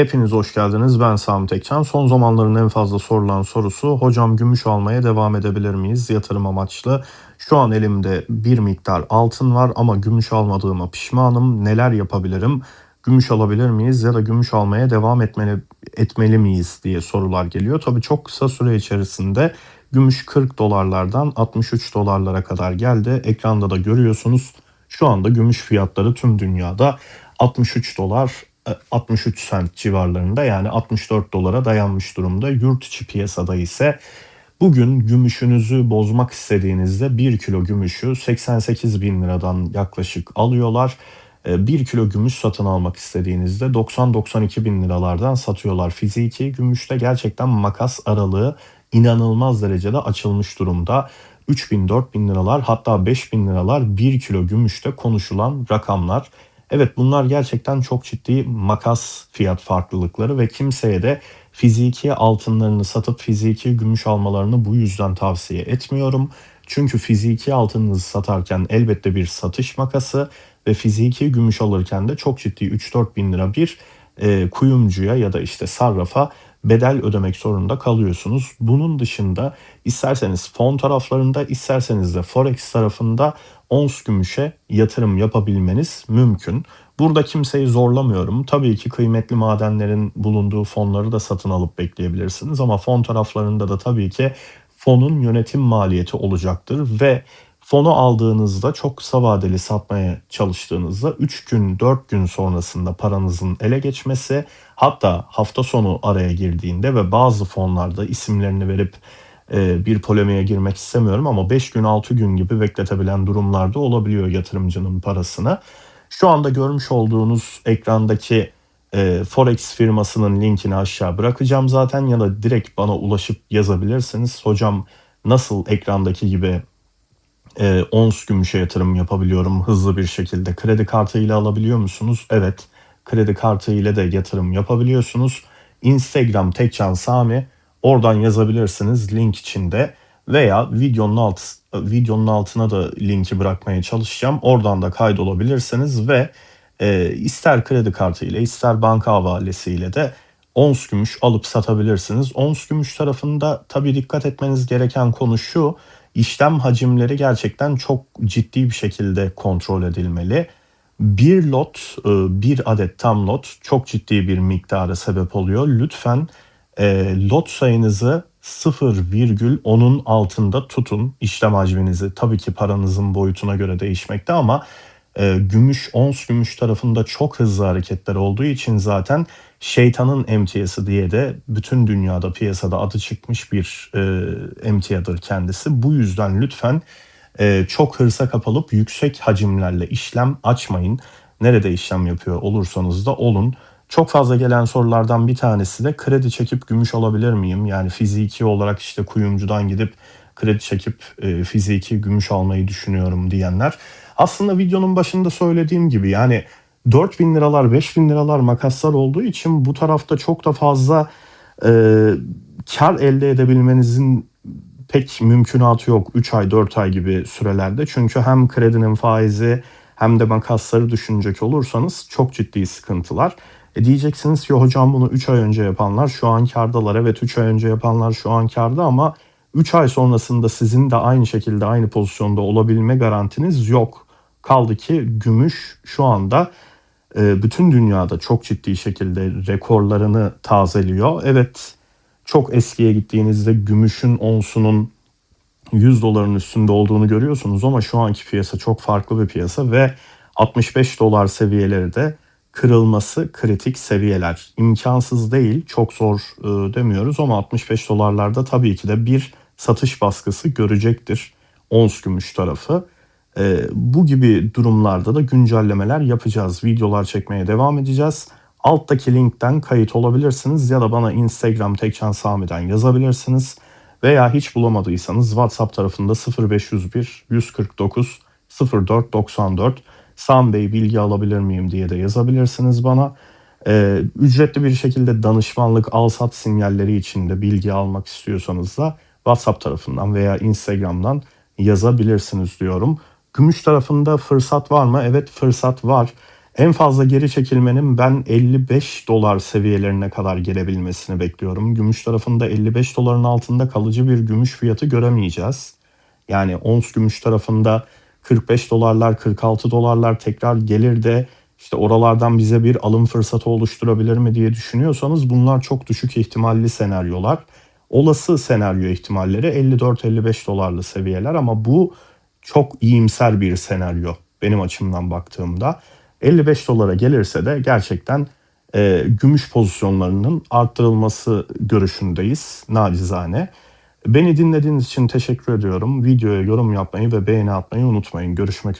Hepiniz hoş geldiniz. Ben Sami Tekcan. Son zamanların en fazla sorulan sorusu hocam gümüş almaya devam edebilir miyiz yatırım amaçlı? Şu an elimde bir miktar altın var ama gümüş almadığıma pişmanım. Neler yapabilirim? Gümüş alabilir miyiz ya da gümüş almaya devam etmeli, etmeli miyiz diye sorular geliyor. Tabii çok kısa süre içerisinde gümüş 40 dolarlardan 63 dolarlara kadar geldi. Ekranda da görüyorsunuz. Şu anda gümüş fiyatları tüm dünyada 63 dolar 63 sent civarlarında yani 64 dolara dayanmış durumda. Yurt içi piyasada ise bugün gümüşünüzü bozmak istediğinizde 1 kilo gümüşü 88 bin liradan yaklaşık alıyorlar. 1 kilo gümüş satın almak istediğinizde 90-92 bin liralardan satıyorlar. Fiziki gümüşte gerçekten makas aralığı inanılmaz derecede açılmış durumda. 3 bin 4 bin liralar hatta 5 bin liralar 1 kilo gümüşte konuşulan rakamlar. Evet bunlar gerçekten çok ciddi makas fiyat farklılıkları ve kimseye de fiziki altınlarını satıp fiziki gümüş almalarını bu yüzden tavsiye etmiyorum. Çünkü fiziki altınınızı satarken elbette bir satış makası ve fiziki gümüş alırken de çok ciddi 3-4 bin lira bir e, kuyumcuya ya da işte sarrafa bedel ödemek zorunda kalıyorsunuz. Bunun dışında isterseniz fon taraflarında isterseniz de forex tarafında ons gümüşe yatırım yapabilmeniz mümkün. Burada kimseyi zorlamıyorum. Tabii ki kıymetli madenlerin bulunduğu fonları da satın alıp bekleyebilirsiniz ama fon taraflarında da tabii ki fonun yönetim maliyeti olacaktır ve fonu aldığınızda çok kısa vadeli satmaya çalıştığınızda 3 gün 4 gün sonrasında paranızın ele geçmesi hatta hafta sonu araya girdiğinde ve bazı fonlarda isimlerini verip e, bir polemiğe girmek istemiyorum ama 5 gün 6 gün gibi bekletebilen durumlarda olabiliyor yatırımcının parasını. Şu anda görmüş olduğunuz ekrandaki e, Forex firmasının linkini aşağı bırakacağım zaten ya da direkt bana ulaşıp yazabilirsiniz. Hocam nasıl ekrandaki gibi e, ons gümüşe yatırım yapabiliyorum hızlı bir şekilde. Kredi kartı ile alabiliyor musunuz? Evet. Kredi kartı ile de yatırım yapabiliyorsunuz. Instagram Tekcan Sami oradan yazabilirsiniz link içinde veya videonun alt videonun altına da linki bırakmaya çalışacağım. Oradan da kaydolabilirsiniz ve e, ister kredi kartı ile ister banka havalesiyle de ons gümüş alıp satabilirsiniz. Ons gümüş tarafında tabii dikkat etmeniz gereken konu şu işlem hacimleri gerçekten çok ciddi bir şekilde kontrol edilmeli. Bir lot, e, bir adet tam lot çok ciddi bir miktara sebep oluyor. Lütfen e, lot sayınızı 0,10'un altında tutun işlem hacminizi. Tabii ki paranızın boyutuna göre değişmekte ama e, gümüş, ons gümüş tarafında çok hızlı hareketler olduğu için zaten şeytanın emtiyası diye de bütün dünyada piyasada adı çıkmış bir e, emtiyadır kendisi. Bu yüzden lütfen e, çok hırsa kapalıp yüksek hacimlerle işlem açmayın. Nerede işlem yapıyor olursanız da olun. Çok fazla gelen sorulardan bir tanesi de kredi çekip gümüş alabilir miyim? Yani fiziki olarak işte kuyumcudan gidip kredi çekip e, fiziki gümüş almayı düşünüyorum diyenler. Aslında videonun başında söylediğim gibi yani 4 bin liralar 5 bin liralar makaslar olduğu için bu tarafta çok da fazla e, kar elde edebilmenizin pek mümkünatı yok 3 ay 4 ay gibi sürelerde. Çünkü hem kredinin faizi hem de makasları düşünecek olursanız çok ciddi sıkıntılar. E diyeceksiniz ki hocam bunu 3 ay önce yapanlar şu an kardalar. Evet 3 ay önce yapanlar şu an karda ama 3 ay sonrasında sizin de aynı şekilde aynı pozisyonda olabilme garantiniz yok. Kaldı ki gümüş şu anda e, bütün dünyada çok ciddi şekilde rekorlarını tazeliyor. Evet çok eskiye gittiğinizde gümüşün onsunun 100 doların üstünde olduğunu görüyorsunuz ama şu anki piyasa çok farklı bir piyasa ve 65 dolar seviyeleri de kırılması kritik seviyeler. İmkansız değil, çok zor e, demiyoruz ama 65 dolarlarda tabii ki de bir satış baskısı görecektir ons gümüş tarafı. E, bu gibi durumlarda da güncellemeler yapacağız. Videolar çekmeye devam edeceğiz. Alttaki linkten kayıt olabilirsiniz ya da bana Instagram Tekcan Sami'den yazabilirsiniz. Veya hiç bulamadıysanız WhatsApp tarafında 0501 149 0494 Sam Bey bilgi alabilir miyim diye de yazabilirsiniz bana. Ee, ücretli bir şekilde danışmanlık al-sat sinyalleri için de bilgi almak istiyorsanız da WhatsApp tarafından veya Instagram'dan yazabilirsiniz diyorum. Gümüş tarafında fırsat var mı? Evet fırsat var. En fazla geri çekilmenin ben 55 dolar seviyelerine kadar gelebilmesini bekliyorum. Gümüş tarafında 55 doların altında kalıcı bir gümüş fiyatı göremeyeceğiz. Yani ons gümüş tarafında 45 dolarlar 46 dolarlar tekrar gelir de işte oralardan bize bir alım fırsatı oluşturabilir mi diye düşünüyorsanız bunlar çok düşük ihtimalli senaryolar. Olası senaryo ihtimalleri 54-55 dolarlı seviyeler ama bu çok iyimser bir senaryo benim açımdan baktığımda. 55 dolara gelirse de gerçekten e, gümüş pozisyonlarının arttırılması görüşündeyiz nacizane. Beni dinlediğiniz için teşekkür ediyorum. Videoya yorum yapmayı ve beğeni atmayı unutmayın. Görüşmek